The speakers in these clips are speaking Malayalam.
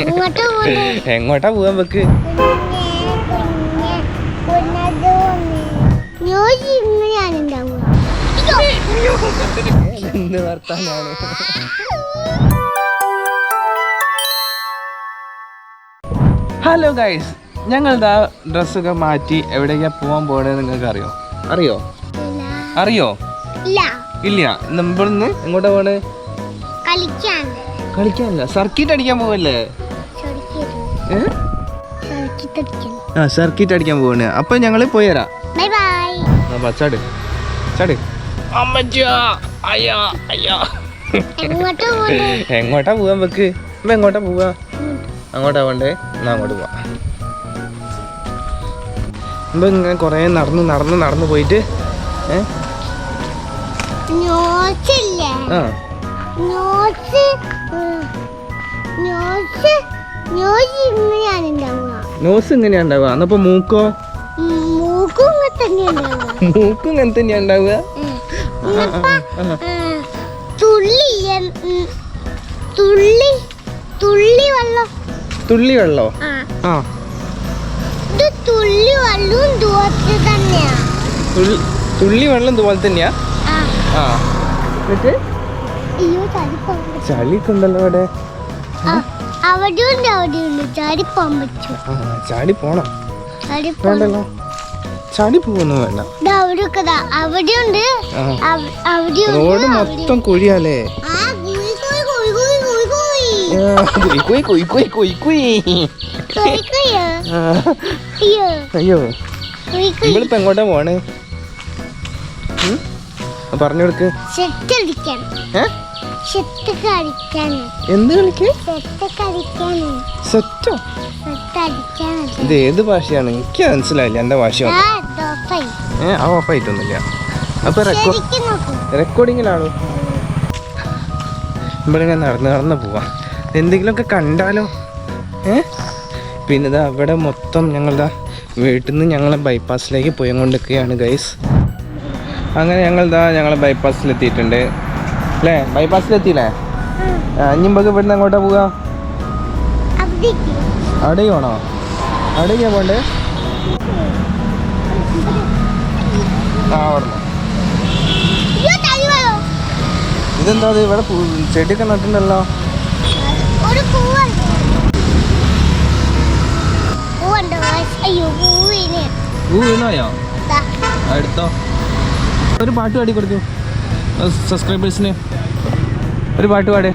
എങ്ങോട്ട് പോവാൻ വെക്ക് എന്ത് വർത്താനാണ്. ഹലോ ഗൈസ് ഞങ്ങൾ ഇതാ ഡ്രസ്സൊക്കെ മാറ്റി എവിടേക്കാ പോകാൻ പോണേ നിങ്ങൾക്ക് അറിയോ? അറിയോ അറിയോ? ഇല്ല. നമ്മളിന്ന് എങ്ങോട്ടാ പോണേ? കളിക്കാൻ കളിക്കാനല്ല. സർക്കിറ്റ് അടിക്കാൻ പോവല്ലേ? ആ സർക്കിറ്റ് അടിക്കാൻ പോവാണ്. അപ്പൊ ഞങ്ങൾ പോയി ചാട്. ചാട്. അയ്യാ എങ്ങോട്ട് പോവാൻ വെക്ക് അമ്മ എങ്ങോട്ടാ പോവാ? അങ്ങോട്ടാ പോണ്ടേ? എന്നാ അങ്ങോട്ട് പോവാ. അപ്പൊ ഇങ്ങനെ കുറേ നടന്ന് നടന്ന് നടന്ന് പോയിട്ട് ഏ? ന്യൂസ് ഇല്ലേ ആ ന്യൂസ് ഇങ്ങനെയാ ഉണ്ടാവുക. എന്നപ്പോ മൂക്കോ? മൂക്കും മൂക്കും ഇങ്ങനെ തന്നെയാ ഉണ്ടാവുക? തുള്ളി തുള്ളി തുള്ളി വെള്ളം. തുള്ളി വെള്ളോ? ആ. തുള്ളി വെള്ളവും ദൂരത്ത് തന്നെയാ. തുള്ളി വെള്ളം ഇതുപോലെ തന്നെയാ? ആ. എന്നിട്ട്? ഉണ്ടല്ലോ അവിടെ. അവിടെയുണ്ട് അവിടെയുണ്ട് ചാടിപ്പോകാൻ പറ്റും ആ ചാടി പോണം ചാടി വേണ്ടല്ലോ. ചാടി പോകുന്നു വേണ്ട. ദാ അവിടെയൊക്കെ ദാ. അവിടെയുണ്ട്. ആ. അവ- അവിടെയുണ്ട് റോഡ് മൊത്തം കുഴിയാലേ ആ കുയി കുയി കുയി കുയി കുയി കുയി ആ, കുയി കുയ്യോ അയ്യോ. അയ്യോ. കുയി കുയി നമ്മളിപ്പോ എങ്ങോട്ടാ പോണേ? ഉം? പറഞ്ഞു കൊടുക്ക് ഷെട്ട് കളിക്കാൻ ഏ? ഷെട്ട് കളിക്കാൻ. എന്ത് കളിക്ക്? ഷെട്ട് കളിക്കാൻ. സെറ്റോ? ഷെട്ട് അടിക്കാൻ ഇത് ഏത് ഭാഷയാണ്? എനിക്ക് മനസ്സിലായില്ല എന്താ ഭാഷ ഏ ആ ഓഫായിട്ടൊന്നുമില്ല. അപ്പൊ റെക്കോർഡിങ്ങിലാണോ നമ്മളിങ്ങനെ നടന്ന് നടന്ന് പോവാം. എന്തെങ്കിലുമൊക്കെ കണ്ടാലോ? ഏ? പിന്നെ ഇതാ അവിടെ മൊത്തം ഞങ്ങളുടെ വീട്ടിൽ നിന്ന് ഞങ്ങൾ ബൈപ്പാസിലേക്ക് പോയി കൊണ്ടിരിക്കുകയാണ് ഗൈസ് അങ്ങനെ ഞങ്ങൾ ഇതാ ഞങ്ങൾ ബൈപ്പാസിലെത്തിയിട്ടുണ്ട് അല്ലേ? ബൈപ്പാസിലെത്തിയില്ലേ അഞ്ഞുമ്പൊക്കെ ഇവിടുന്ന് അങ്ങോട്ടാ പോവുക അവിടേക്ക്. പോണോ? അവിടേക്കാ പോണ്ടേ? ആ ഇതെന്താ ഇത് ഇവിടെ ചെടിയൊക്കെ നട്ടിട്ടുണ്ടല്ലോ. പൂവിന് പൂ വീണോയോ? എടുത്തോ. ഒരു പാട്ട് പാടി കൊടുത്തു സബ്സ്ക്രൈബേഴ്സിന് ഒരു പാട്ട് പാടേ.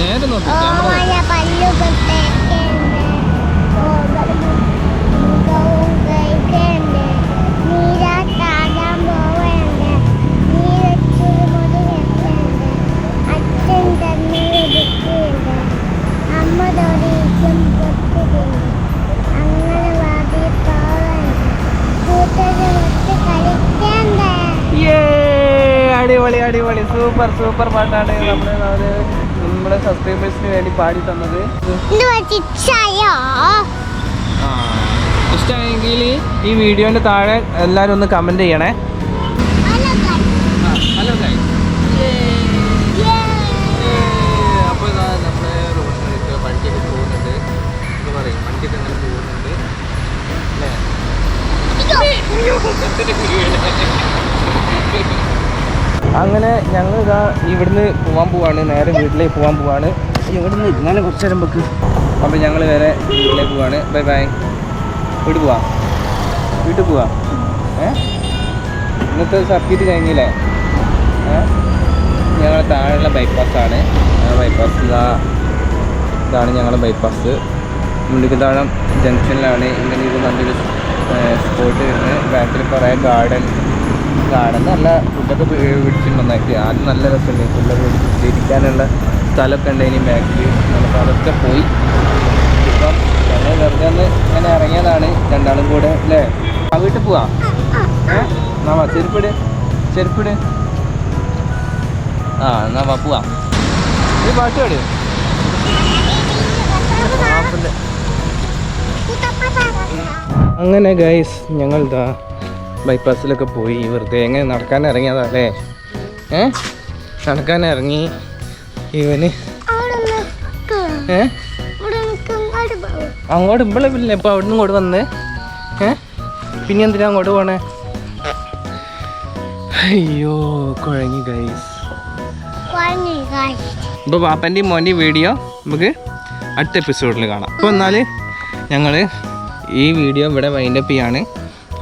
നേരെ നോക്കി സൂപ്പർ സൂപ്പർ പാട്ടാണ് നമ്മുടെ നമ്മുടെ സബ്സ്ക്രൈബേഴ്സിന് വേണ്ടി പാടി തന്നത്. ഇഷ്ടമായെങ്കിൽ ഈ വീഡിയോന്റെ താഴെ എല്ലാവരും ഒന്ന് കമന്റ് ചെയ്യണേ. Hello hello Yay! അപ്പോൾ ഇതാ നമ്മുടെ റോഡിലേക്ക് വണ്ടിയൊക്കെ പോകുന്നുണ്ട്. എന്ന് പറയും? വണ്ടിയൊക്കെ അങ്ങനെ പോകുന്നുണ്ട്. അല്ലേ? അങ്ങനെ ഞങ്ങൾ ഇതാ ഇവിടുന്ന് പോകാൻ പോവാണ്. നേരെ വീട്ടിലേക്ക് പോകാൻ പോവാണ്. ഇവിടുന്ന് ഇങ്ങനെ കുറച്ച് നേരം വെക്ക്. അപ്പോൾ ഞങ്ങൾ വേറെ വീട്ടിലേക്ക് പോവാണ്. Bye bye. വീട്ടിൽ പോവാം? വീട്ടിൽ പോവാം? ഏ? ഇന്നത്തെ സർക്കിറ്റ് കഴിഞ്ഞില്ലേ? ഏ? ഞങ്ങളുടെ താഴെയുള്ള ബൈപ്പാസാണ് ബൈപ്പാസ് ഇതാ. ഇതാണ് ഞങ്ങളുടെ ബൈപ്പാസ് മുണ്ടിക്കത്താഴം ജംഗ്ഷനിലാണ് ഇങ്ങനെ ഇത് നല്ലൊരു സ്പോട്ട് വരുന്നത് ബാക്കിൽ കുറേ ഗാർഡൻ ഗാർഡൻ നല്ല ഫുഡൊക്കെ പിടിച്ചിട്ടുണ്ടാക്കി ആദ്യം നല്ല രസമുണ്ട്. ഫുഡൊക്കെ ഇരിക്കാനുള്ള സ്ഥലമൊക്കെ ഉണ്ട് ഇനി ബാക്കിൽ നമുക്ക് അതൊക്കെ പോയി. ഇപ്പം ഞങ്ങൾ വെറുതെ ഒന്ന് ഇങ്ങനെ ഇറങ്ങിയതാണ്. രണ്ടാളും കൂടെ അല്ലേ? ആ വീട്ടിൽ പോവാ? എന്നാ വാ ചെരുപ്പിട്. ചെരുപ്പിട്. ആ എന്നാ വാ പോവാ. ഈ പാട്ട് പാട്. അങ്ങനെ ഗൈസ് ഞങ്ങൾ ഇതാ ബൈപ്പാസിലൊക്കെ പോയി. വെറുതെ എങ്ങനെ നടക്കാൻ ഇറങ്ങിയതല്ലേ ഏ? നടക്കാൻ ഇറങ്ങി. ഇവന് അവിടെ ഏ? അങ്ങോട്ട് പോകും അങ്ങോട്ട് ഇമ്പളെ പിന്നെ ഇപ്പൊ അവിടുന്ന് ഇങ്ങോട്ട് വന്ന്? ഏ? പിന്നെ എന്തിനാ അങ്ങോട്ട് പോണേ? അയ്യോ കുഴങ്ങി ഗൈസ് ഇപ്പൊ ഇപ്പോൾ പാപ്പന്റെയും മോന്റെയും വീഡിയോ നമുക്ക് അടുത്ത എപ്പിസോഡിൽ കാണാം. അപ്പോൾ എന്നാൽ ഞങ്ങൾ ഈ വീഡിയോ ഇവിടെ വൈൻഡപ്പ് ചെയ്യാണ്.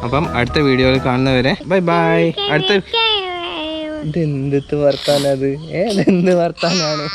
അപ്പം അടുത്ത വീഡിയോയിൽ കാണുന്നവരെ ബൈ ബൈ. അടുത്ത ഇതെന്ത് വർത്താനത് ഏ ഇതെന്ത് വർത്താനാണ്?